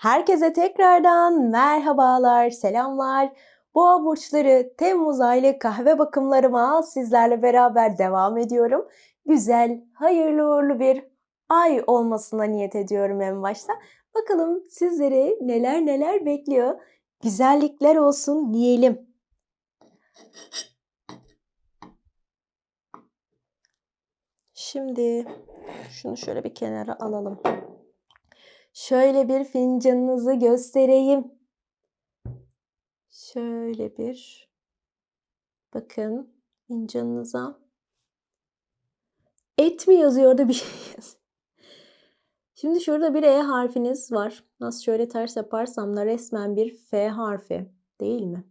Herkese tekrardan merhabalar, selamlar. Boğa burçları Temmuz aylık kahve bakımlarıma sizlerle beraber devam ediyorum. Güzel, hayırlı uğurlu bir ay olmasına niyet ediyorum en başta. Bakalım sizleri neler neler bekliyor. Güzellikler olsun diyelim. Şimdi şunu şöyle bir kenara alalım. Şöyle bir fincanınızı göstereyim. Şöyle bir bakın fincanınıza. Et mi yazıyor orada bir şey. Şimdi şurada bir E harfiniz var. Nasıl şöyle ters yaparsam da resmen bir F harfi değil mi?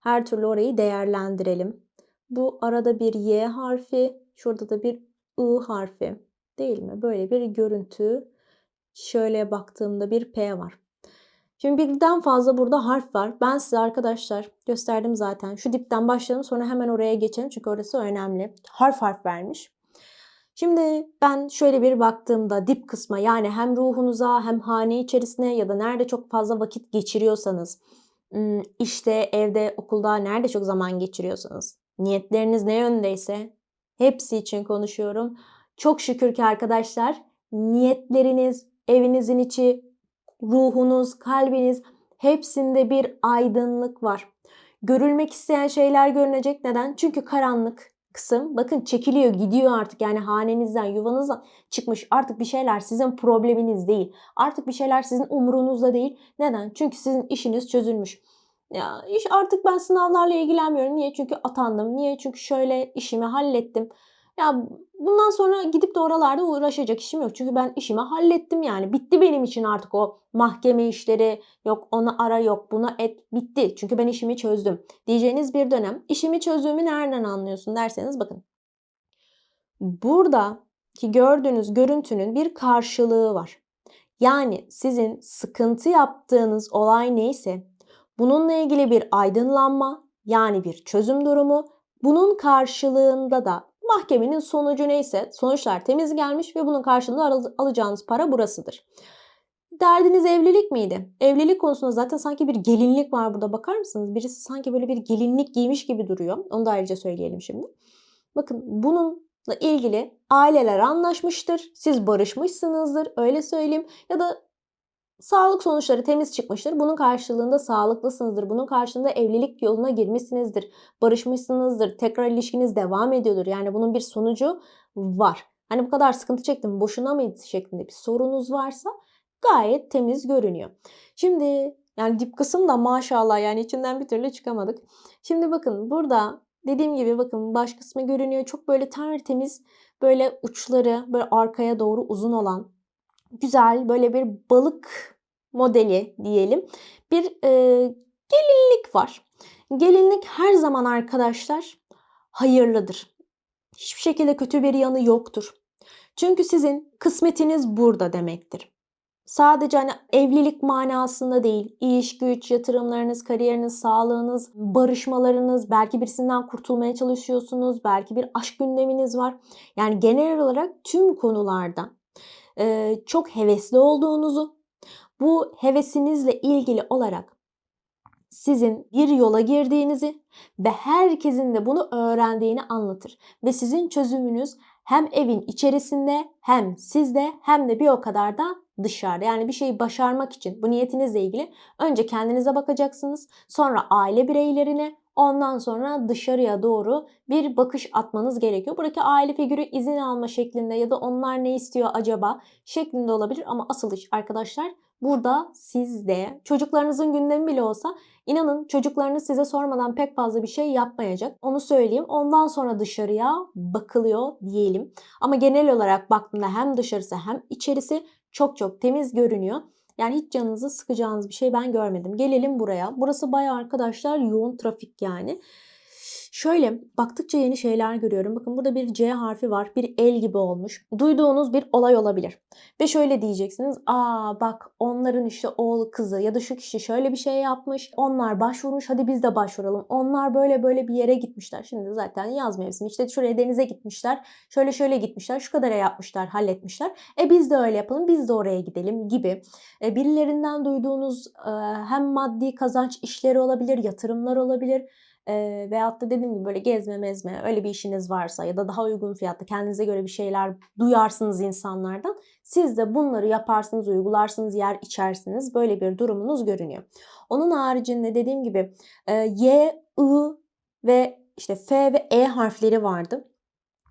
Her türlü orayı değerlendirelim. Bu arada bir Y harfi, şurada da bir I harfi değil mi? Böyle bir görüntü. Şöyle baktığımda bir P var. Şimdi birden fazla burada harf var. Ben size arkadaşlar gösterdim zaten. Şu dipten başlayalım sonra hemen oraya geçelim çünkü orası önemli. Harf harf vermiş. Şimdi ben şöyle bir baktığımda dip kısma yani hem ruhunuza hem hane içerisine ya da nerede çok fazla vakit geçiriyorsanız, işte evde, okulda nerede çok zaman geçiriyorsanız, niyetleriniz ne yöndeyse hepsi için konuşuyorum. Çok şükür ki arkadaşlar niyetleriniz, evinizin içi, ruhunuz, kalbiniz hepsinde bir aydınlık var. Görülmek isteyen şeyler görünecek. Neden? Çünkü karanlık kısım. Bakın çekiliyor gidiyor artık. Yani hanenizden yuvanızdan çıkmış. Artık bir şeyler sizin probleminiz değil. Artık bir şeyler sizin umurunuzda değil. Neden? Çünkü sizin işiniz çözülmüş. Ya iş artık ben sınavlarla ilgilenmiyorum. Niye? Çünkü atandım. Niye? Çünkü şöyle işimi hallettim ya bundan sonra gidip de oralarda uğraşacak işim yok. Çünkü ben işimi hallettim yani. Bitti benim için artık o mahkeme işleri. Yok onu ara yok buna et. Bitti. Çünkü ben işimi çözdüm. Diyeceğiniz bir dönem. İşimi çözdüğümü nereden anlıyorsun derseniz bakın. Burada ki gördüğünüz görüntünün bir karşılığı var. Yani sizin sıkıntı yaptığınız olay neyse bununla ilgili bir aydınlanma yani bir çözüm durumu bunun karşılığında da Mahkemenin sonucu neyse sonuçlar temiz gelmiş ve bunun karşılığında alacağınız para burasıdır. Derdiniz evlilik miydi? Evlilik konusunda zaten sanki bir gelinlik var burada bakar mısınız? Birisi sanki böyle bir gelinlik giymiş gibi duruyor. Onu da ayrıca söyleyelim şimdi. Bakın bununla ilgili aileler anlaşmıştır. Siz barışmışsınızdır öyle söyleyeyim. Ya da Sağlık sonuçları temiz çıkmıştır. Bunun karşılığında sağlıklısınızdır. Bunun karşılığında evlilik yoluna girmişsinizdir. Barışmışsınızdır. Tekrar ilişkiniz devam ediyordur. Yani bunun bir sonucu var. Hani bu kadar sıkıntı çektim boşuna mıydı şeklinde bir sorunuz varsa gayet temiz görünüyor. Şimdi yani dip kısım da maşallah yani içinden bir türlü çıkamadık. Şimdi bakın burada dediğim gibi bakın baş kısmı görünüyor. Çok böyle tertemiz böyle uçları böyle arkaya doğru uzun olan güzel böyle bir balık modeli diyelim. Bir e, gelinlik var. Gelinlik her zaman arkadaşlar hayırlıdır. Hiçbir şekilde kötü bir yanı yoktur. Çünkü sizin kısmetiniz burada demektir. Sadece hani evlilik manasında değil, iş, güç, yatırımlarınız, kariyeriniz, sağlığınız, barışmalarınız, belki birisinden kurtulmaya çalışıyorsunuz, belki bir aşk gündeminiz var. Yani genel olarak tüm konularda e, çok hevesli olduğunuzu, bu hevesinizle ilgili olarak sizin bir yola girdiğinizi ve herkesin de bunu öğrendiğini anlatır. Ve sizin çözümünüz hem evin içerisinde hem sizde hem de bir o kadar da dışarıda. Yani bir şeyi başarmak için bu niyetinizle ilgili önce kendinize bakacaksınız. Sonra aile bireylerine Ondan sonra dışarıya doğru bir bakış atmanız gerekiyor. Buradaki aile figürü izin alma şeklinde ya da onlar ne istiyor acaba şeklinde olabilir ama asıl iş arkadaşlar burada sizde çocuklarınızın gündemi bile olsa inanın çocuklarınız size sormadan pek fazla bir şey yapmayacak. Onu söyleyeyim. Ondan sonra dışarıya bakılıyor diyelim. Ama genel olarak baktığında hem dışarısı hem içerisi çok çok temiz görünüyor. Yani hiç canınızı sıkacağınız bir şey ben görmedim. Gelelim buraya. Burası bayağı arkadaşlar yoğun trafik yani. Şöyle baktıkça yeni şeyler görüyorum. Bakın burada bir C harfi var. Bir el gibi olmuş. Duyduğunuz bir olay olabilir. Ve şöyle diyeceksiniz. Aa bak onların işte oğlu kızı ya da şu kişi şöyle bir şey yapmış. Onlar başvurmuş hadi biz de başvuralım. Onlar böyle böyle bir yere gitmişler. Şimdi zaten yaz mevsimi işte şuraya denize gitmişler. Şöyle şöyle gitmişler. Şu kadara yapmışlar halletmişler. E biz de öyle yapalım biz de oraya gidelim gibi. E, birilerinden duyduğunuz e, hem maddi kazanç işleri olabilir, yatırımlar olabilir e, veyahut da dediğim gibi böyle gezme mezme öyle bir işiniz varsa ya da daha uygun fiyatta kendinize göre bir şeyler duyarsınız insanlardan. Siz de bunları yaparsınız, uygularsınız, yer içersiniz. Böyle bir durumunuz görünüyor. Onun haricinde dediğim gibi e, Y, I ve işte F ve E harfleri vardı.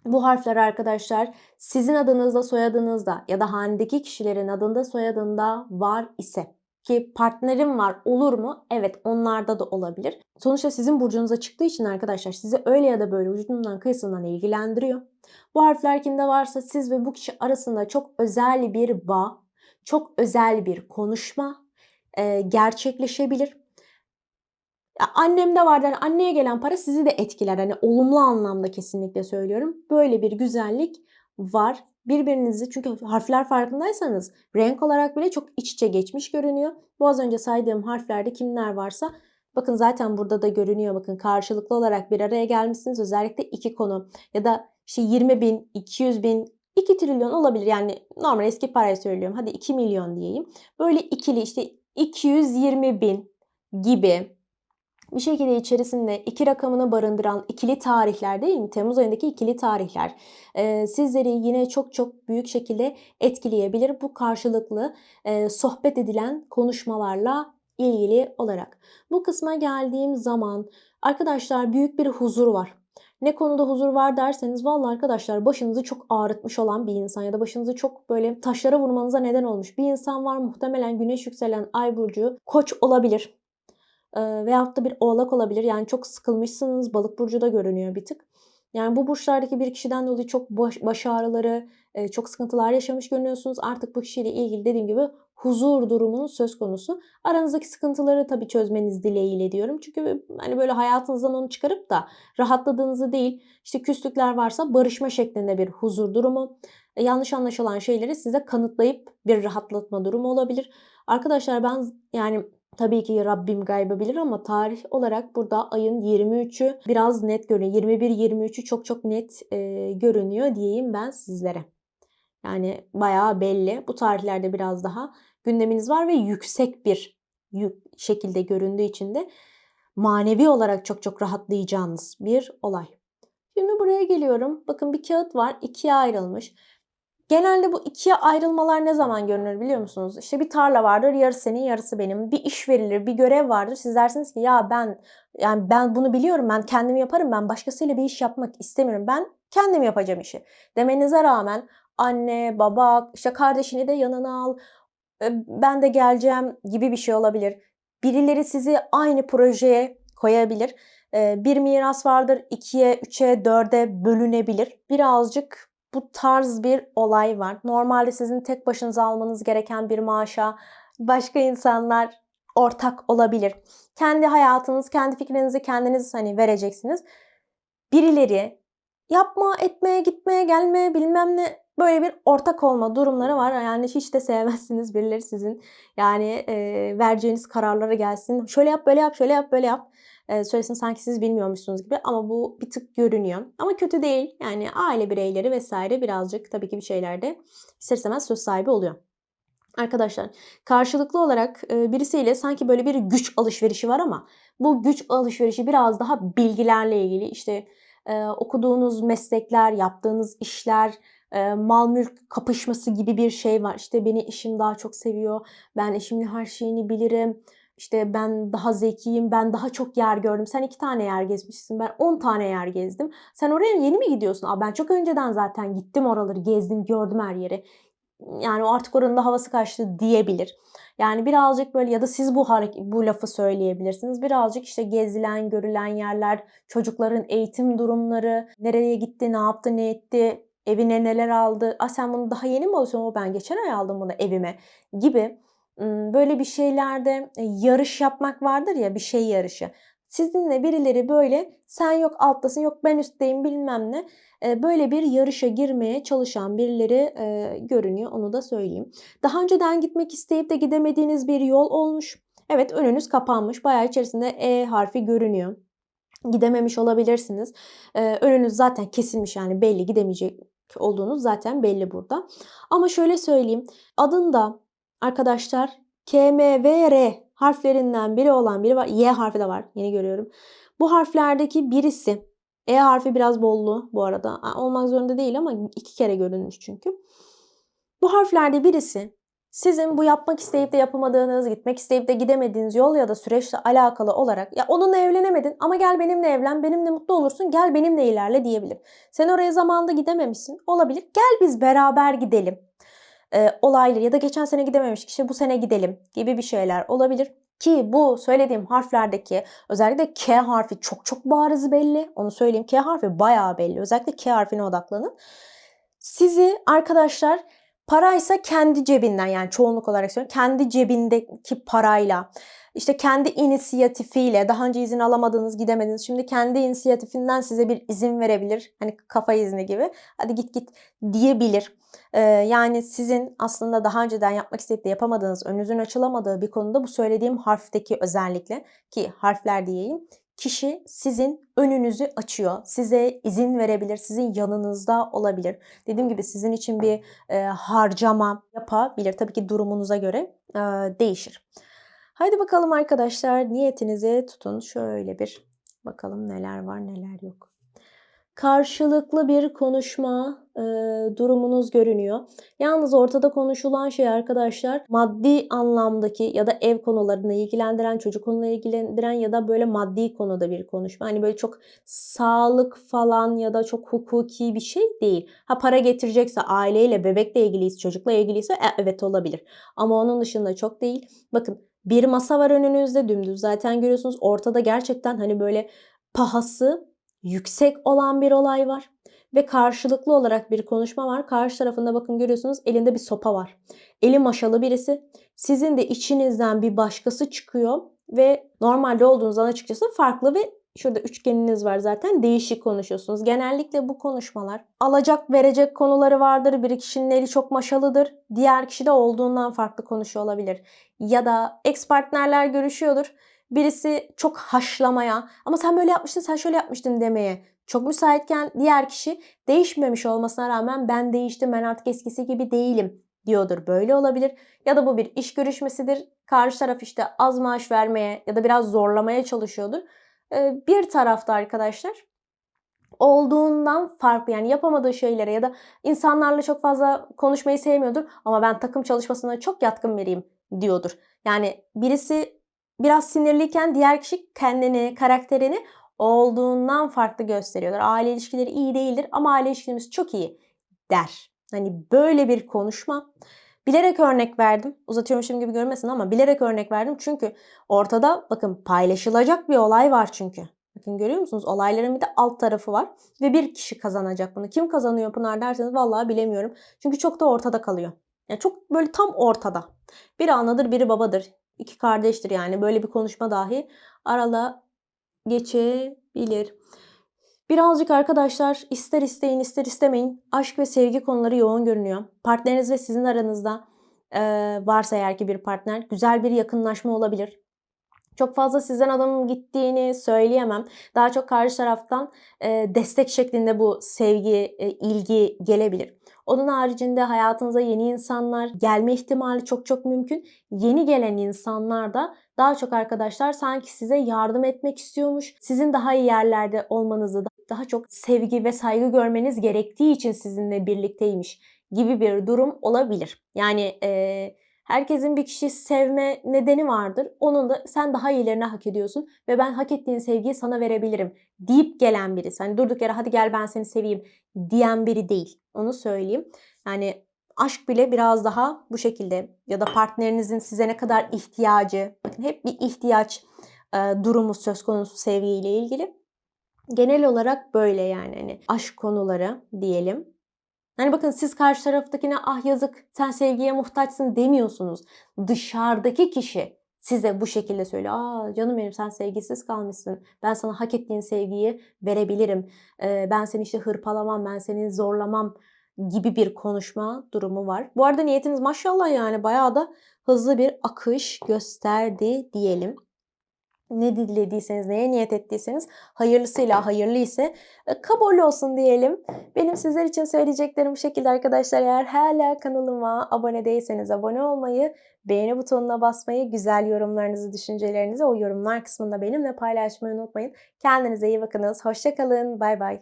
Bu harfler arkadaşlar sizin adınızda soyadınızda ya da hanedeki kişilerin adında soyadında var ise ki partnerim var olur mu? Evet onlarda da olabilir. Sonuçta sizin burcunuza çıktığı için arkadaşlar sizi öyle ya da böyle vücudundan kıyısından ilgilendiriyor. Bu harfler kimde varsa siz ve bu kişi arasında çok özel bir bağ, çok özel bir konuşma e, gerçekleşebilir. Ya annemde var yani anneye gelen para sizi de etkiler. Hani olumlu anlamda kesinlikle söylüyorum. Böyle bir güzellik var. Birbirinizi çünkü harfler farkındaysanız renk olarak bile çok iç içe geçmiş görünüyor. Bu az önce saydığım harflerde kimler varsa bakın zaten burada da görünüyor. Bakın karşılıklı olarak bir araya gelmişsiniz. Özellikle iki konu ya da işte 20 bin, 200 bin, 2 trilyon olabilir. Yani normal eski parayı söylüyorum. Hadi 2 milyon diyeyim. Böyle ikili işte 220 bin gibi bir şekilde içerisinde iki rakamını barındıran ikili tarihler değil mi? Temmuz ayındaki ikili tarihler e, sizleri yine çok çok büyük şekilde etkileyebilir. Bu karşılıklı e, sohbet edilen konuşmalarla ilgili olarak. Bu kısma geldiğim zaman arkadaşlar büyük bir huzur var. Ne konuda huzur var derseniz vallahi arkadaşlar başınızı çok ağrıtmış olan bir insan ya da başınızı çok böyle taşlara vurmanıza neden olmuş bir insan var. Muhtemelen güneş yükselen ay burcu koç olabilir veyahut da bir oğlak olabilir. Yani çok sıkılmışsınız. Balık burcu da görünüyor bir tık. Yani bu burçlardaki bir kişiden dolayı çok baş, baş ağrıları, çok sıkıntılar yaşamış görünüyorsunuz. Artık bu kişiyle ilgili dediğim gibi huzur durumunun söz konusu. Aranızdaki sıkıntıları tabii çözmeniz dileğiyle diyorum. Çünkü hani böyle hayatınızdan onu çıkarıp da rahatladığınızı değil, işte küslükler varsa barışma şeklinde bir huzur durumu. E, yanlış anlaşılan şeyleri size kanıtlayıp bir rahatlatma durumu olabilir. Arkadaşlar ben yani Tabii ki Rabbim gaybı bilir ama tarih olarak burada ayın 23'ü biraz net görünüyor. 21-23'ü çok çok net e, görünüyor diyeyim ben sizlere. Yani bayağı belli. Bu tarihlerde biraz daha gündeminiz var ve yüksek bir şekilde göründüğü için de manevi olarak çok çok rahatlayacağınız bir olay. Şimdi buraya geliyorum. Bakın bir kağıt var. ikiye ayrılmış. Genelde bu ikiye ayrılmalar ne zaman görünür biliyor musunuz? İşte bir tarla vardır, yarısı senin, yarısı benim. Bir iş verilir, bir görev vardır. Siz dersiniz ki ya ben yani ben bunu biliyorum, ben kendim yaparım. Ben başkasıyla bir iş yapmak istemiyorum. Ben kendim yapacağım işi. Demenize rağmen anne, baba, işte kardeşini de yanına al. E, ben de geleceğim gibi bir şey olabilir. Birileri sizi aynı projeye koyabilir. E, bir miras vardır, ikiye, üçe, dörde bölünebilir. Birazcık bu tarz bir olay var. Normalde sizin tek başınıza almanız gereken bir maaşa başka insanlar ortak olabilir. Kendi hayatınız, kendi fikrinizi kendiniz hani vereceksiniz. Birileri yapma, etmeye, gitmeye, gelmeye bilmem ne böyle bir ortak olma durumları var. Yani hiç de sevmezsiniz birileri sizin yani e, vereceğiniz kararlara gelsin. Şöyle yap, böyle yap, şöyle yap, böyle yap e, söylesin sanki siz bilmiyormuşsunuz gibi ama bu bir tık görünüyor. Ama kötü değil. Yani aile bireyleri vesaire birazcık tabii ki bir şeylerde ister istemez söz sahibi oluyor. Arkadaşlar karşılıklı olarak birisiyle sanki böyle bir güç alışverişi var ama bu güç alışverişi biraz daha bilgilerle ilgili işte okuduğunuz meslekler, yaptığınız işler, mal mülk kapışması gibi bir şey var. İşte beni eşim daha çok seviyor, ben eşimin her şeyini bilirim, işte ben daha zekiyim, ben daha çok yer gördüm. Sen iki tane yer gezmişsin, ben on tane yer gezdim. Sen oraya yeni mi gidiyorsun? Aa, ben çok önceden zaten gittim oraları, gezdim, gördüm her yeri. Yani artık oranın da havası kaçtı diyebilir. Yani birazcık böyle ya da siz bu bu lafı söyleyebilirsiniz. Birazcık işte gezilen, görülen yerler, çocukların eğitim durumları, nereye gitti, ne yaptı, ne etti, evine neler aldı. Aa sen bunu daha yeni mi alıyorsun? O ben geçen ay aldım bunu evime gibi böyle bir şeylerde e, yarış yapmak vardır ya bir şey yarışı. Sizinle birileri böyle sen yok alttasın yok ben üstteyim bilmem ne e, böyle bir yarışa girmeye çalışan birileri e, görünüyor onu da söyleyeyim. Daha önceden gitmek isteyip de gidemediğiniz bir yol olmuş. Evet önünüz kapanmış bayağı içerisinde E harfi görünüyor. Gidememiş olabilirsiniz. Önünüz zaten kesilmiş yani belli gidemeyecek olduğunuz zaten belli burada. Ama şöyle söyleyeyim adında arkadaşlar K, M, V, R harflerinden biri olan biri var. Y harfi de var. Yeni görüyorum. Bu harflerdeki birisi E harfi biraz bollu bu arada. Olmak zorunda değil ama iki kere görünmüş çünkü. Bu harflerde birisi sizin bu yapmak isteyip de yapamadığınız, gitmek isteyip de gidemediğiniz yol ya da süreçle alakalı olarak ya onunla evlenemedin ama gel benimle evlen, benimle mutlu olursun, gel benimle ilerle diyebilir. Sen oraya zamanında gidememişsin. Olabilir. Gel biz beraber gidelim e, olayları ya da geçen sene gidememiş kişi bu sene gidelim gibi bir şeyler olabilir. Ki bu söylediğim harflerdeki özellikle K harfi çok çok bariz belli. Onu söyleyeyim. K harfi bayağı belli. Özellikle K harfine odaklanın. Sizi arkadaşlar paraysa kendi cebinden yani çoğunluk olarak söylüyorum. Kendi cebindeki parayla işte kendi inisiyatifiyle daha önce izin alamadığınız gidemediniz. Şimdi kendi inisiyatifinden size bir izin verebilir. Hani kafa izni gibi. Hadi git git diyebilir. Ee, yani sizin aslında daha önceden yapmak isteyip de yapamadığınız, önünüzün açılamadığı bir konuda bu söylediğim harfteki özellikle ki harfler diyeyim kişi sizin önünüzü açıyor. Size izin verebilir, sizin yanınızda olabilir. Dediğim gibi sizin için bir e, harcama yapabilir. Tabii ki durumunuza göre e, değişir. Haydi bakalım arkadaşlar niyetinizi tutun. Şöyle bir bakalım neler var neler yok karşılıklı bir konuşma e, durumunuz görünüyor. Yalnız ortada konuşulan şey arkadaşlar maddi anlamdaki ya da ev konularını ilgilendiren, çocuk konuları ilgilendiren ya da böyle maddi konuda bir konuşma. Hani böyle çok sağlık falan ya da çok hukuki bir şey değil. Ha para getirecekse aileyle, bebekle ilgiliyse, çocukla ilgiliyse e, evet olabilir. Ama onun dışında çok değil. Bakın bir masa var önünüzde dümdüz zaten görüyorsunuz. Ortada gerçekten hani böyle pahası yüksek olan bir olay var ve karşılıklı olarak bir konuşma var. Karşı tarafında bakın görüyorsunuz elinde bir sopa var. Eli maşalı birisi. Sizin de içinizden bir başkası çıkıyor ve normalde olduğunuzdan açıkçası farklı ve şurada üçgeniniz var zaten değişik konuşuyorsunuz. Genellikle bu konuşmalar alacak verecek konuları vardır. Bir kişinin eli çok maşalıdır. Diğer kişi de olduğundan farklı konuşuyor olabilir. Ya da ex partnerler görüşüyordur birisi çok haşlamaya ama sen böyle yapmıştın sen şöyle yapmıştın demeye çok müsaitken diğer kişi değişmemiş olmasına rağmen ben değiştim ben artık eskisi gibi değilim diyordur. Böyle olabilir. Ya da bu bir iş görüşmesidir. Karşı taraf işte az maaş vermeye ya da biraz zorlamaya çalışıyordur. Bir tarafta arkadaşlar olduğundan farklı yani yapamadığı şeylere ya da insanlarla çok fazla konuşmayı sevmiyordur ama ben takım çalışmasına çok yatkın vereyim diyordur. Yani birisi biraz sinirliyken diğer kişi kendini, karakterini olduğundan farklı gösteriyorlar. Aile ilişkileri iyi değildir ama aile ilişkilerimiz çok iyi der. Hani böyle bir konuşma. Bilerek örnek verdim. Uzatıyormuşum gibi görmesin ama bilerek örnek verdim. Çünkü ortada bakın paylaşılacak bir olay var çünkü. Bakın görüyor musunuz? Olayların bir de alt tarafı var. Ve bir kişi kazanacak bunu. Kim kazanıyor Pınar derseniz vallahi bilemiyorum. Çünkü çok da ortada kalıyor. Yani çok böyle tam ortada. Biri anadır, biri babadır. İki kardeştir yani. Böyle bir konuşma dahi arala geçebilir. Birazcık arkadaşlar ister isteyin ister istemeyin aşk ve sevgi konuları yoğun görünüyor. Partneriniz ve sizin aranızda e, varsa eğer ki bir partner güzel bir yakınlaşma olabilir. Çok fazla sizden adamın gittiğini söyleyemem. Daha çok karşı taraftan e, destek şeklinde bu sevgi, e, ilgi gelebilir. Onun haricinde hayatınıza yeni insanlar gelme ihtimali çok çok mümkün. Yeni gelen insanlar da daha çok arkadaşlar sanki size yardım etmek istiyormuş. Sizin daha iyi yerlerde olmanızı, daha çok sevgi ve saygı görmeniz gerektiği için sizinle birlikteymiş gibi bir durum olabilir. Yani eee Herkesin bir kişi sevme nedeni vardır. Onun da sen daha iyilerini hak ediyorsun ve ben hak ettiğin sevgiyi sana verebilirim deyip gelen birisi. Hani durduk yere hadi gel ben seni seveyim diyen biri değil. Onu söyleyeyim. Yani aşk bile biraz daha bu şekilde ya da partnerinizin size ne kadar ihtiyacı, bakın hep bir ihtiyaç e, durumu söz konusu sevgiyle ilgili. Genel olarak böyle yani hani aşk konuları diyelim. Hani bakın siz karşı taraftakine ah yazık sen sevgiye muhtaçsın demiyorsunuz. Dışarıdaki kişi size bu şekilde söylüyor. Aa canım benim sen sevgisiz kalmışsın. Ben sana hak ettiğin sevgiyi verebilirim. Ee, ben seni işte hırpalamam, ben seni zorlamam gibi bir konuşma durumu var. Bu arada niyetiniz maşallah yani bayağı da hızlı bir akış gösterdi diyelim. Ne dilediyseniz, neye niyet ettiyseniz hayırlısıyla hayırlı ise e, kabul olsun diyelim. Benim sizler için söyleyeceklerim bu şekilde arkadaşlar. Eğer hala kanalıma abone değilseniz abone olmayı, beğeni butonuna basmayı, güzel yorumlarınızı, düşüncelerinizi o yorumlar kısmında benimle paylaşmayı unutmayın. Kendinize iyi bakınız. Hoşçakalın. Bay bay.